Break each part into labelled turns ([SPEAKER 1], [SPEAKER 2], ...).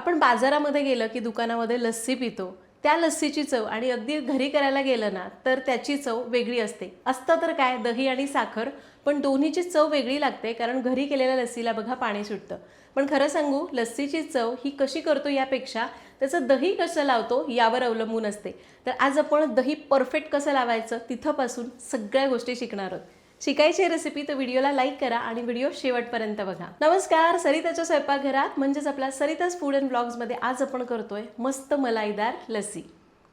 [SPEAKER 1] आपण बाजारामध्ये गेलं की दुकानामध्ये लस्सी पितो त्या लस्सीची चव आणि अगदी घरी करायला गेलं ना तर त्याची चव वेगळी असते. असतं तर काय दही आणि साखर पण दोन्हीची चव वेगळी लागते कारण घरी केलेल्या लस्सीला बघा पाणी सुटतं. पण खरं सांगू लस्सीची चव ही कशी करतो यापेक्षा त्याचं दही कसं लावतो यावर अवलंबून असते. तर आज आपण दही परफेक्ट कसं लावायचं तिथंपासून सगळ्या गोष्टी शिकणार आहोत. शिकायची रेसिपी तर व्हिडिओला लाईक करा आणि व्हिडिओ शेवटपर्यंत बघा. नमस्कार सरिताच्या स्वयंपाकघरात म्हणजेच आपल्या सरिताज फूड अँड ब्लॉग्समध्ये आज आपण करतोय मस्त मलाईदार लस्सी.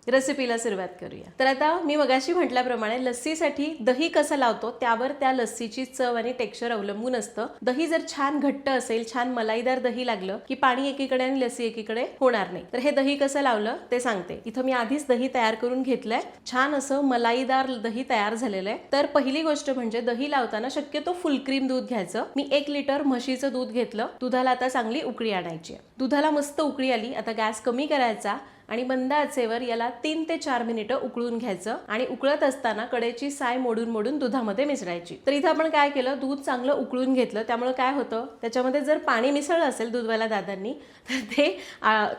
[SPEAKER 1] रेसिपीला सुरुवात करूया. तर आता मी मगाशी म्हटल्याप्रमाणे लस्सीसाठी दही कसं लावतो त्यावर त्या लस्सीची चव आणि टेक्स्चर अवलंबून असतं. दही जर छान घट्ट असेल छान मलाईदार दही लागलं की पाणी एकीकडे आणि लस्सी एकीकडे होणार नाही. तर हे दही कसं लावलं ते सांगते. इथं मी आधीच दही तयार करून घेतलंय. छान असं मलाईदार दही तयार झालेलं आहे. तर पहिली गोष्ट म्हणजे दही लावताना शक्यतो फुल क्रीम दूध घ्यायचं. मी एक लिटर म्हशीचं दूध घेतलं. दुधाला आता चांगली उकळी आणायची दुधाला मस्त उकळी आली. आता गॅस कमी करायचा. आणि मंद आचेवर याला तीन ते चार मिनिटं उकळून घ्यायचं आणि उकळत असताना कडेची साय मोडून मोडून दुधामध्ये मिसळायची. तर इथं आपण काय केलं? दूध चांगलं उकळून घेतलं. त्यामुळे काय होतं? त्याच्यामध्ये जर पाणी मिसळलं असेल दूधवाल्या दादांनी तर ते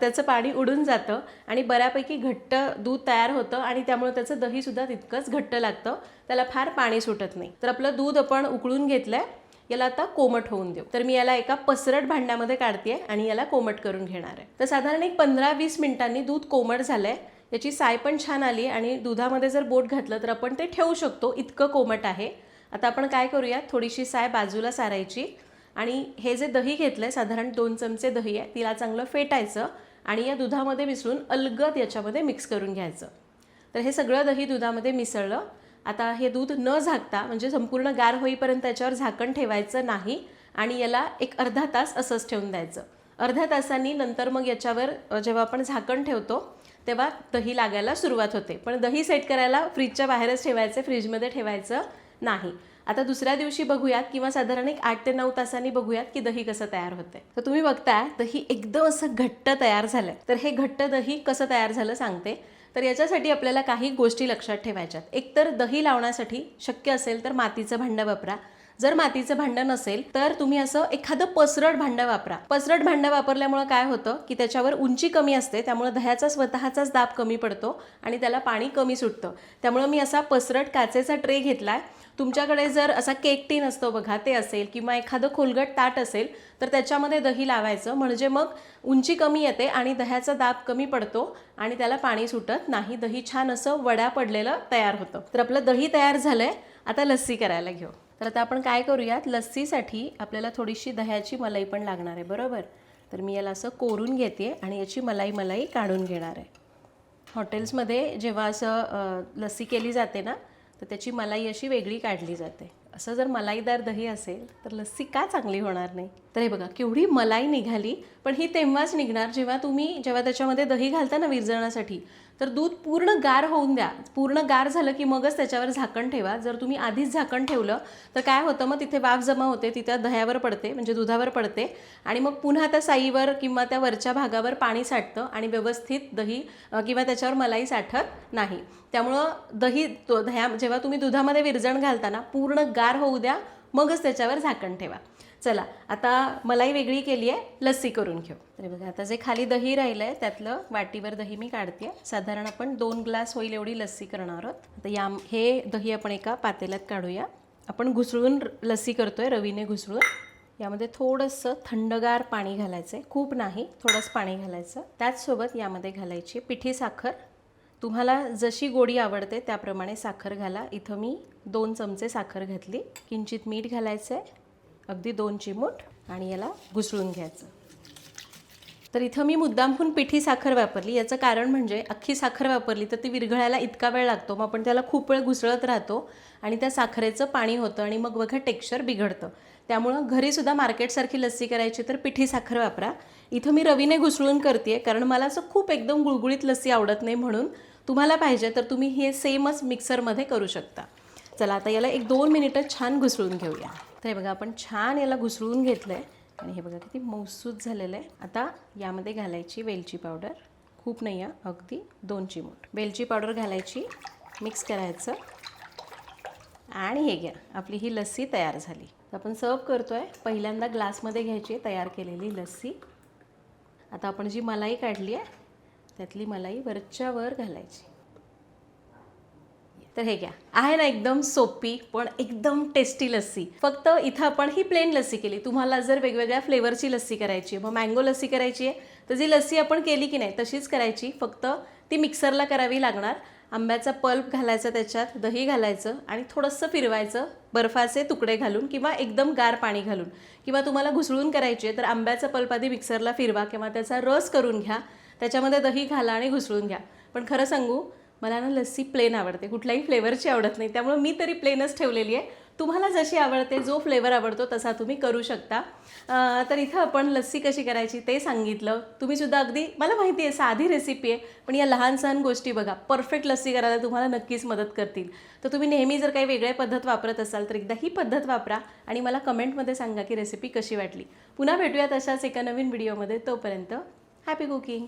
[SPEAKER 1] त्याचं पाणी उडून जातं आणि बऱ्यापैकी घट्ट दूध तयार होतं आणि त्यामुळे त्याचं दहीसुद्धा तितकंच घट्ट लागतं. त्याला फार पाणी सुटत नाही. तर आपलं दूध आपण उकळून घेतलंय. याला आता कोमट होऊन देऊ. तर मी याला एका पसरट भांड्यामध्ये काढते आणि याला कोमट करून घेणार आहे. तर साधारण एक पंधरा वीस मिनिटांनी दूध कोमट झालंय. याची साय पण छान आली आणि दुधामध्ये जर बोट घातलं तर आपण ते ठेवू शकतो. इतकं कोमट आहे. आता आपण काय करूया थोडीशी साय बाजूला सारायची. आणि हे जे दही घेतलंय साधारण दोन चमचे दही आहे तिला चांगलं फेटायचं आणि या दुधामध्ये मिसळून अलगद याच्यामध्ये मिक्स करून घ्यायचं. तर हे सगळं दही दुधामध्ये मिसळलं. आता हे दूध न झाकता म्हणजे संपूर्ण गार होईपर्यंत त्याच्यावर झाकण ठेवायचं नाही आणि याला एक अर्धा तास असंच ठेवून द्यायचं. अर्ध्या तासांनी नंतर मग याच्यावर जेव्हा आपण झाकण ठेवतो तेव्हा दही लागायला सुरुवात होते. पण दही सेट करायला फ्रीजच्या बाहेरच ठेवायचं फ्रीजमध्ये ठेवायचं नाही. आता दुसऱ्या दिवशी बघूयात किंवा साधारण एक आठ ते नऊ तासांनी बघूयात की दही कसं तयार होतंय. तर तुम्ही बघताय दही एकदम असं घट्ट तयार झालंय. तर हे घट्ट दही कसं तयार झालं सांगते. तर याच्यासाठी आपल्याला काही गोष्टी लक्षात ठेवायच्यात. एकतर दही लावण्यासाठी शक्य असेल तर मातीचं भांडं वापरा. जर मातीचं भांडं नसेल तर तुम्ही असं एखादं पसरट भांडं वापरा. पसरट भांडं वापरल्यामुळं काय होतं की त्याच्यावर उंची कमी असते त्यामुळे दह्याचा स्वतःचाच दाब कमी पडतो आणि त्याला पाणी कमी सुटतं. त्यामुळं मी असा पसरट काचेचा ट्रे घेतलाय. तुमच्याकडे जर असा केक टीन असतो बघा ते असेल किंवा एखादं खोलगट ताट असेल तर त्याच्यामध्ये दही लावायचं. म्हणजे मग उंची कमी येते आणि दह्याचा दाब कमी पडतो आणि त्याला पाणी सुटत नाही. दही छान असं वड्या पडलेलं तयार होतं. तर आपलं दही तयार झालं आहे आता लस्सी करायला घेऊ. तर आता आपण काय करूयात? लस्सीसाठी आपल्याला थोडीशी दह्याची मलाई पण लागणार आहे बरोबर? तर मी याला असं कोरून घेते आणि याची मलाई मलाई काढून घेणार आहे. हॉटेल्समध्ये जेव्हा असं लस्सी केली जाते ना तर त्याची मलाई अशी वेगळी काढली जाते. असं जर मलाईदार दही असेल तर लस्सी का चांगली होणार नाही? तर हे बघा केवढी मलाई निघाली पण ही तेव्हाच निघणार जेव्हा तुम्ही जेव्हा त्याच्यामध्ये दही घालता ना विरजणासाठी तर दूध पूर्ण गार होऊन द्या. पूर्ण गार झालं की मगच त्याच्यावर झाकण ठेवा. जर तुम्ही आधीच झाकण ठेवलं तर काय होतं मग तिथे वाफ जमा होते ती त्या दह्यावर पडते म्हणजे दुधावर पडते. आणि मग पुन्हा त्या साईवर किंवा त्या वरच्या भागावर पाणी साठतं आणि व्यवस्थित दही किंवा त्याच्यावर मलाई साठत नाही. त्यामुळं दही तो दह्या जेव्हा तुम्ही दुधामध्ये विरजण घालताना पूर्ण गार होऊ द्या मगच त्याच्यावर झाकण ठेवा. चला आता मलाई वेगळी केली आहे लस्सी करून घेऊ. तरी बघा आता जे खाली दही राहिलं आहे त्यातलं वाटीवर दही मी काढते. साधारण आपण दोन ग्लास होईल एवढी लस्सी करणार आहोत. आता या हे दही आपण एका पातेल्यात काढूया. आपण घुसळून लस्सी करतो आहे रवीने घुसळून. यामध्ये थोडंसं थंडगार पाणी घालायचं आहे खूप नाही थोडंसं पाणी घालायचं. त्याचसोबत यामध्ये घालायची पिठी साखर. तुम्हाला जशी गोडी आवडते त्याप्रमाणे साखर घाला. इथं मी दोन चमचे साखर घातली. किंचित मीठ घालायचं आहे अगदी दोन चिमूट आणि याला घुसळून घ्यायचं. तर इथं मी मुद्दामहून पिठी साखर वापरली. याचं कारण म्हणजे अख्खी साखर वापरली तर ती विरघळायला इतका वेळ लागतो. मग आपण त्याला खूप वेळ घुसळत राहतो आणि त्या साखरेचं पाणी होतं आणि मग बघा टेक्स्चर बिघडतं. त्यामुळं घरीसुद्धा मार्केटसारखी लस्सी करायची तर पिठी साखर वापरा. इथं मी रवीने घुसळून करते कारण मला असं खूप एकदम गुळगुळीत लस्सी आवडत नाही म्हणून तुम्हाला पाहिजे तर तुम्ही हे सेमच मिक्सरमध्ये करू शकता. चला आता याला एक दोन मिनिटं छान घुसळून घेऊया. तर हे बघा आपण छान याला घुसळून घेतलं आहे आणि हे बघा किती मौसूद झालेलं आहे आता यामध्ये घालायची वेलची पावडर. खूप नाही आहे अगदी दोन चिमूट वेलची पावडर घालायची मिक्स करायचं. आणि हे घ्या आपली ही लस्सी तयार झाली. तर आपण सर्व करतो आहे पहिल्यांदा ग्लासमध्ये घ्यायची तयार केलेली लस्सी. आता आपण जी मलाई काढली आहे त्यातली मलाई वरच्या वर घालायची. तर हे घ्या. आहे ना एकदम सोपी पण एकदम टेस्टी लस्सी. फक्त इथं आपण ही प्लेन लस्सी केली. तुम्हाला जर वेगवेगळ्या फ्लेवरची लस्सी करायची आहे मग मँगो लस्सी करायची आहे तर जी लस्सी आपण केली की नाही तशीच करायची. फक्त ती मिक्सरला करावी लागणार. आंब्याचा पल्प घालायचा त्याच्यात दही घालायचं आणि थोडंसं फिरवायचं बर्फाचे तुकडे घालून किंवा एकदम गार पाणी घालून. किंवा तुम्हाला घुसळून करायची आहे तर आंब्याचा पल्प आधी मिक्सरला फिरवा किंवा त्याचा रस करून घ्या. त्याच्यामध्ये दही घाला आणि घुसळून घ्या. पण खरं सांगू मला ना लस्सी प्लेन आवडते. कुठल्याही फ्लेवरची आवडत नाही. त्यामुळे मी तरी प्लेनच ठेवलेली आहे. तुम्हाला जशी आवडते जो फ्लेवर आवडतो तसा तुम्ही करू शकता. तर इथं आपण लस्सी कशी करायची ते सांगितलं. तुम्हीसुद्धा अगदी मला माहिती आहे साधी रेसिपी आहे पण या लहान सहान गोष्टी बघा. परफेक्ट लस्सी करायला तुम्हाला नक्कीच मदत करतील. तर तुम्ही नेहमी जर काही वेगळ्या पद्धत वापरत असाल तर एकदा ही पद्धत वापरा आणि मला कमेंटमध्ये सांगा की रेसिपी कशी वाटली. पुन्हा भेटूयात अशाच एका नवीन व्हिडिओमध्ये तोपर्यंत हॅपी कुकिंग